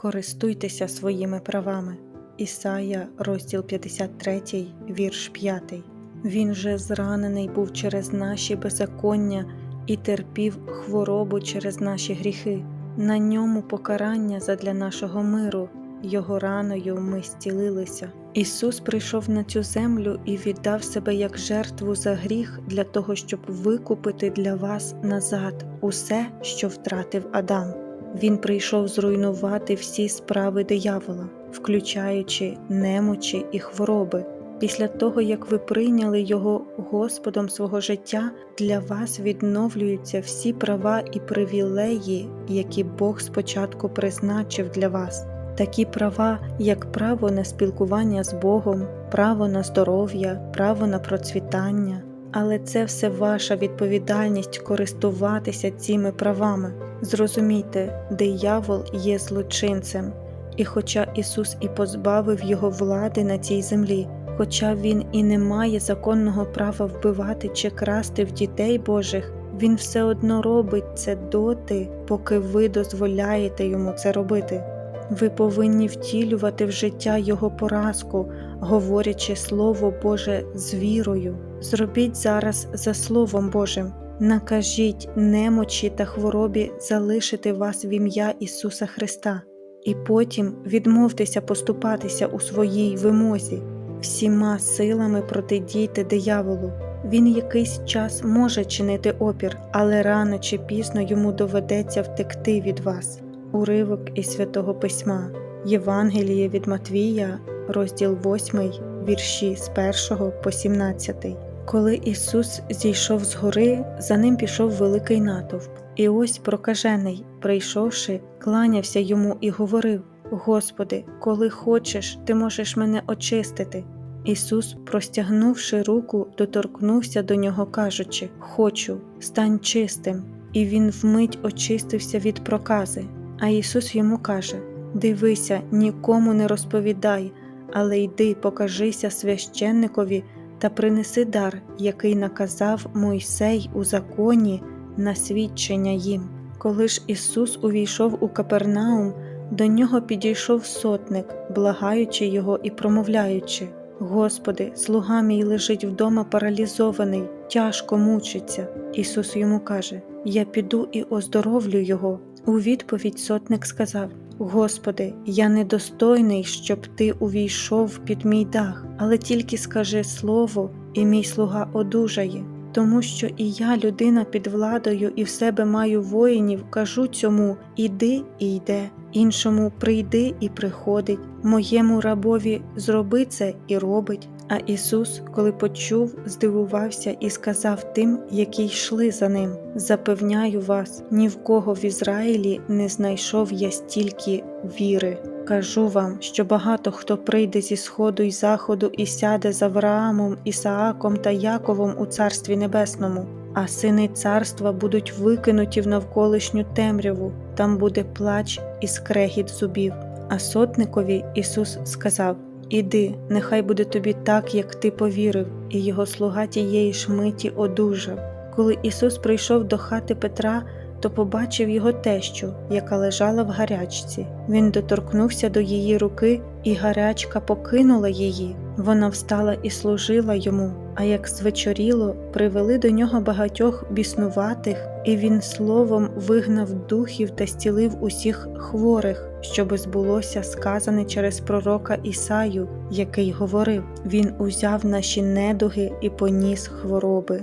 Користуйтеся своїми правами. Ісая, розділ 53, вірш 5. Він же зранений був через наші беззаконня і терпів хворобу через наші гріхи. На ньому покарання задля нашого миру, його раною ми зцілилися. Ісус прийшов на цю землю і віддав себе як жертву за гріх для того, щоб викупити для вас назад усе, що втратив Адам. Він прийшов зруйнувати всі справи диявола, включаючи немочі і хвороби. Після того, як ви прийняли його Господом свого життя, для вас відновлюються всі права і привілеї, які Бог спочатку призначив для вас. Такі права, як право на спілкування з Богом, право на здоров'я, право на процвітання. Але це все ваша відповідальність користуватися цими правами. Зрозумійте, диявол є злочинцем, і хоча Ісус і позбавив його влади на цій землі, хоча Він і не має законного права вбивати чи красти в дітей Божих, Він все одно робить це доти, поки ви дозволяєте йому це робити. Ви повинні втілювати в життя Його поразку, говорячи Слово Боже з вірою. Зробіть зараз за Словом Божим. Накажіть немочі та хворобі залишити вас в ім'я Ісуса Христа, і потім відмовтеся поступатися у своїй вимозі, всіма силами протидійте дияволу. Він якийсь час може чинити опір, але рано чи пізно йому доведеться втекти від вас. Уривок із святого письма, Євангеліє від Матвія, розділ 8, вірші з 1 по 17. Коли Ісус зійшов з гори, за ним пішов великий натовп. І ось прокажений, прийшовши, кланявся йому і говорив: Господи, коли хочеш, ти можеш мене очистити. Ісус, простягнувши руку, доторкнувся до нього, кажучи: Хочу, стань чистим. І він вмить очистився від прокази. А Ісус йому каже: Дивися, нікому не розповідай, але йди, покажися священникові та принеси дар, який наказав Мойсей у законі на свідчення їм. Коли ж Ісус увійшов у Капернаум, до нього підійшов сотник, благаючи його і промовляючи: Господи, слуга мій лежить вдома паралізований, тяжко мучиться. Ісус йому каже: Я піду і оздоровлю його. У відповідь сотник сказав: Господи, я недостойний, щоб ти увійшов під мій дах, але тільки скажи слово, і мій слуга одужає. Тому що і я, людина під владою, і в себе маю воїнів, кажу цьому іди і йде, іншому прийди і приходить, моєму рабові зроби це і робить. А Ісус, коли почув, здивувався і сказав тим, які йшли за ним: Запевняю вас, ні в кого в Ізраїлі не знайшов я стільки віри. Кажу вам, що багато хто прийде зі сходу й заходу і сяде з Авраамом, Ісааком та Яковом у Царстві Небесному, а сини царства будуть викинуті в навколишню темряву, там буде плач і скрегіт зубів. А сотникові Ісус сказав: Іди, нехай буде тобі так, як ти повірив, і його слуга тієї ж миті одужав. Коли Ісус прийшов до хати Петра, то побачив його тещу, яка лежала в гарячці. Він доторкнувся до її руки, і гарячка покинула її. Вона встала і служила йому. А як звечоріло, привели до нього багатьох біснуватих, і він словом вигнав духів та стілив усіх хворих, щоби збулося сказане через пророка Ісаю, який говорив: Він узяв наші недуги і поніс хвороби.